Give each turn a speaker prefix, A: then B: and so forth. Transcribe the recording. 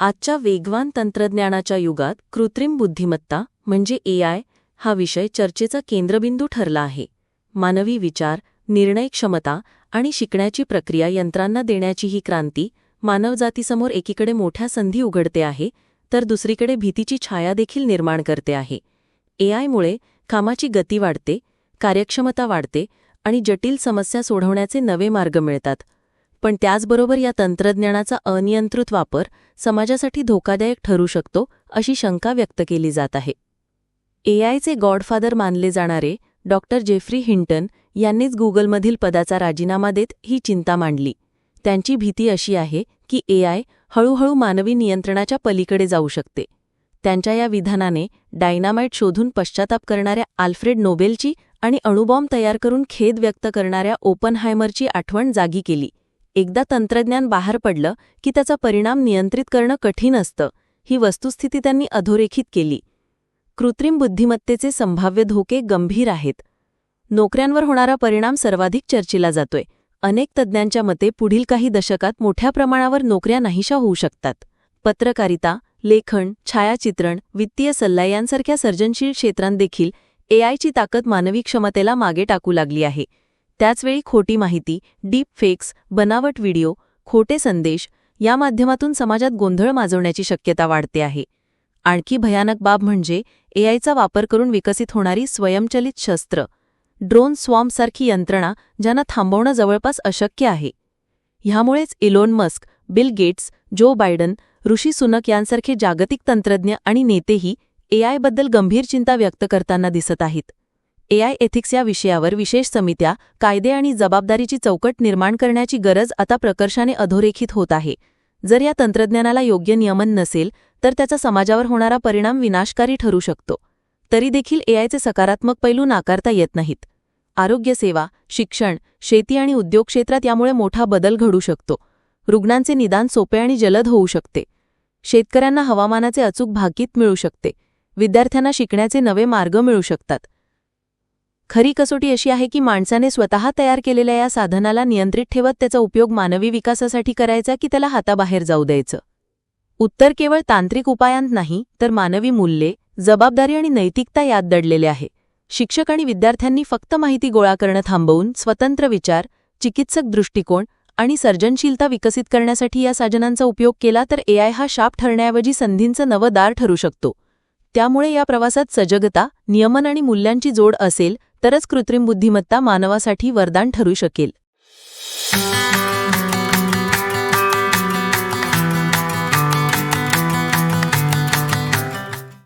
A: आजच्या वेगवान तंत्रज्ञानाच्या युगात कृत्रिम बुद्धिमत्ता म्हणजे एआय हा विषय चर्चेचा केंद्रबिंदू ठरला आहे. मानवी विचार निर्णय क्षमता आणि शिकण्याची प्रक्रिया यंत्रांना देण्याची ही क्रांती मानवजातीसमोर एकीकडे मोठ्या संधी उघडते आहे तर दुसरीकडे भीतीची छाया देखील निर्माण करते आहे. एआयमुळे कामाची गती वाढते कार्यक्षमता वाढते आणि जटिल समस्या सोडवण्याचे नवे मार्ग मिळतात. पण त्याचबरोबर या तंत्रज्ञानाचा अनियंत्रित वापर समाजासाठी धोकादायक ठरू शकतो अशी शंका व्यक्त केली जात आहे. एआयचे गॉडफादर मानले जाणारे डॉक्टर जेफ्री हिंटन यांनीच गुगलमधील पदाचा राजीनामा देत ही चिंता मांडली. त्यांची भीती अशी आहे की एआय हळूहळू मानवी नियंत्रणाच्या पलीकडे जाऊ शकते. त्यांच्या या विधानाने डायनामाइट शोधून पश्चाताप करणाऱ्या आल्फ्रेड नोबेलची आणि अणुबॉम्ब तयार करून खेद व्यक्त करणाऱ्या ओपनहायमरची आठवण जागी केली. एकदा तंत्रज्ञान बाहेर पडलं की त्याचा परिणाम नियंत्रित करणं कठीण असतं ही वस्तुस्थिती त्यांनी अधोरेखित केली. कृत्रिम बुद्धिमत्तेचे संभाव्य धोके गंभीर आहेत. नोकऱ्यांवर होणारा परिणाम सर्वाधिक चर्चिला जातोय. अनेक तज्ज्ञांच्या मते पुढील काही दशकात मोठ्या प्रमाणावर नोकऱ्या नाहीशा होऊ शकतात. पत्रकारिता लेखन छायाचित्रण वित्तीय सल्ला यांसारख्या सर्जनशील क्षेत्रांदेखील एआयची ताकद मानवी क्षमतेला मागे टाकू लागली आहे. त्याचवेळी खोटी माहिती डीप फेक्स बनावट व्हिडिओ खोटे संदेश या माध्यमातून समाजात गोंधळ माजवण्याची शक्यता वाढते आहे. आणखी भयानक बाब म्हणजे एआयचा वापर करून विकसित होणारी स्वयंचलित शस्त्र ड्रोन स्वॉम्पसारखी यंत्रणा ज्यांना थांबवणं जवळपास अशक्य आहे. ह्यामुळेच Elon Musk Bill Gates Joe Biden Rishi Sunak यांसारखे जागतिक तंत्रज्ञ आणि नेतेही एआयबद्दल गंभीर चिंता व्यक्त करताना दिसत आहेत. एआय एथिक्स या विषयावर विशेष समित्या कायदे आणि जबाबदारीची चौकट निर्माण करण्याची गरज आता प्रकर्षाने अधोरेखित होत आहे. जर या तंत्रज्ञानाला योग्य नियमन नसेल तर त्याचा समाजावर होणारा परिणाम विनाशकारी ठरू शकतो. तरी देखील एआयचे सकारात्मक पैलू नाकारता येत नाहीत. आरोग्यसेवा शिक्षण शेती आणि उद्योग क्षेत्रात यामुळे मोठा बदल घडू शकतो. रुग्णांचे निदान सोपे आणि जलद होऊ शकते. शेतकऱ्यांना हवामानाचे अचूक भाकीत मिळू शकते. विद्यार्थ्यांना शिकण्याचे नवे मार्ग मिळू शकतात. खरी कसोटी अशी आहे की माणसाने स्वतः तयार केलेल्या या साधनाला नियंत्रित ठेवत त्याचा उपयोग मानवी विकासासाठी करायचा की त्याला हाताबाहेर जाऊ द्यायचं? उत्तर केवळ तांत्रिक उपायांत नाही तर मानवी मूल्ये जबाबदारी आणि नैतिकता यात दडलेले आहे. शिक्षक आणि विद्यार्थ्यांनी फक्त माहिती गोळा करणं थांबवून स्वतंत्र विचार चिकित्सक दृष्टिकोन आणि सर्जनशीलता विकसित करण्यासाठी या साधनांचा उपयोग केला तर एआय हा शाप ठरण्याऐवजी संधींचं नवं दार ठरू शकतो. त्यामुळे या प्रवासात सजगता नियमन आणि मूल्यांची जोड असेल तरच कृत्रिम बुद्धिमत्ता मानवासाठी वरदान ठरू शकेल.